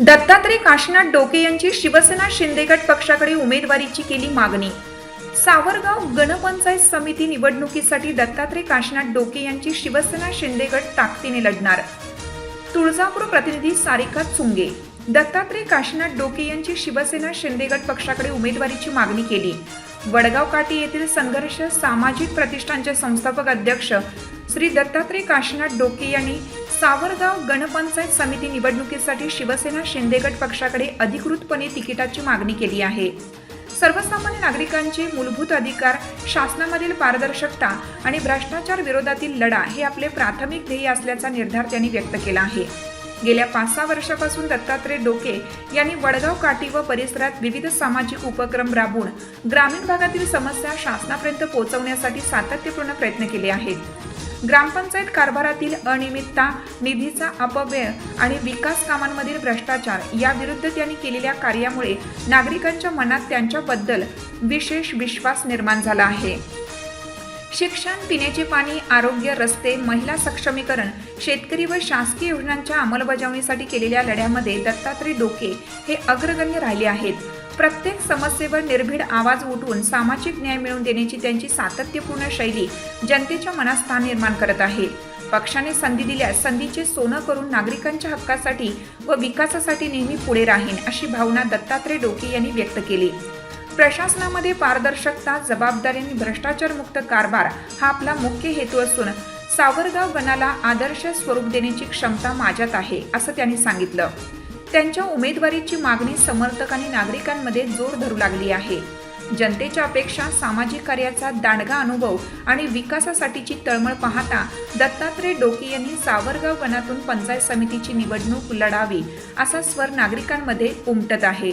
दत्तात्रय काशीनाथ डोके यांची शिवसेना शिंदेगट पक्षाकडे उमेदवारीची केली मागणी. सावरगाव गणपंचायत समिती निवडणुकीसाठी दत्तात्रय काशीनाथ डोके यांची शिवसेना शिंदेगट ताकदीने लढणार. तुळजापूर प्रतिनिधी सारिका चुंगे. दत्तात्रय काशीनाथ डोके यांची शिवसेना शिंदेगट पक्षाकडे उमेदवारीची मागणी केली. वडगाव काठी येथील संघर्ष सामाजिक प्रतिष्ठानचे संस्थापक अध्यक्ष श्री दत्तात्रय काशीनाथ डोके यांनी सावरगाव गणपंचायत समिती निवडणुकीसाठी शिवसेना शिंदेगट पक्षाकडे अधिकृतपणे तिकिटाची मागणी केली आहे. सर्वसामान्य नागरिकांचे मूलभूत अधिकार शासनामधील पारदर्शकता आणि भ्रष्टाचार विरोधातील लढा हे आपले प्राथमिक ध्येय असल्याचा निर्धार त्यांनी व्यक्त केला आहे. गेल्या पाच सहा वर्षापासून दत्तात्रय डोके यांनी वडगाव काठी व परिसरात विविध सामाजिक उपक्रम राबवून ग्रामीण भागातील समस्या शासनापर्यंत पोहोचवण्यासाठी सातत्यपूर्ण प्रयत्न केले आहेत. ग्रामपंचायत कारभारातील अनियमितता निधीचा अपव्यय आणि विकास कामांमधील भ्रष्टाचार याविरुद्ध त्यांनी केलेल्या कार्यामुळे नागरिकांच्या मनात त्यांच्याबद्दल विशेष विश्वास निर्माण झाला आहे. शिक्षण पिण्याचे पाणी आरोग्य रस्ते महिला सक्षमीकरण शेतकरी व शासकीय योजनांच्या अंमलबजावणीसाठी केलेल्या लढ्यामध्ये दत्तात्रय डोके हे अग्रगण्य राहिले आहेत. प्रत्येक समस्येवर निर्भीड आवाज उठवून सामाजिक न्याय मिळवून देण्याची त्यांची सातत्यपूर्ण शैली जनतेच्या मनात स्थान निर्माण करत आहे. पक्षाने संधी दिल्यास संधीचे सोनं करून नागरिकांच्या हक्कासाठी व विकासासाठी नेहमी पुढे राहीन अशी भावना दत्तात्रय डोके यांनी व्यक्त केली. प्रशासनामध्ये पारदर्शकता जबाबदारी आणि भ्रष्टाचारमुक्त कारभार हा आपला मुख्य हेतू असून सावरगाव गणाला आदर्श स्वरूप देण्याची क्षमता माझ्यात आहे असं त्यांनी सांगितलं. त्यांच्या उमेदवारीची मागणी समर्थक आणि नागरिकांमध्ये जोर धरू लागली आहे. जनतेच्या अपेक्षा सामाजिक कार्याचा दांडगा अनुभव आणि विकासासाठीची तळमळ पाहता दत्तात्रय डोके यांनी सावरगाव वनातून पंचायत समितीची निवडणूक लढावी असा स्वर नागरिकांमध्ये उमटत आहे.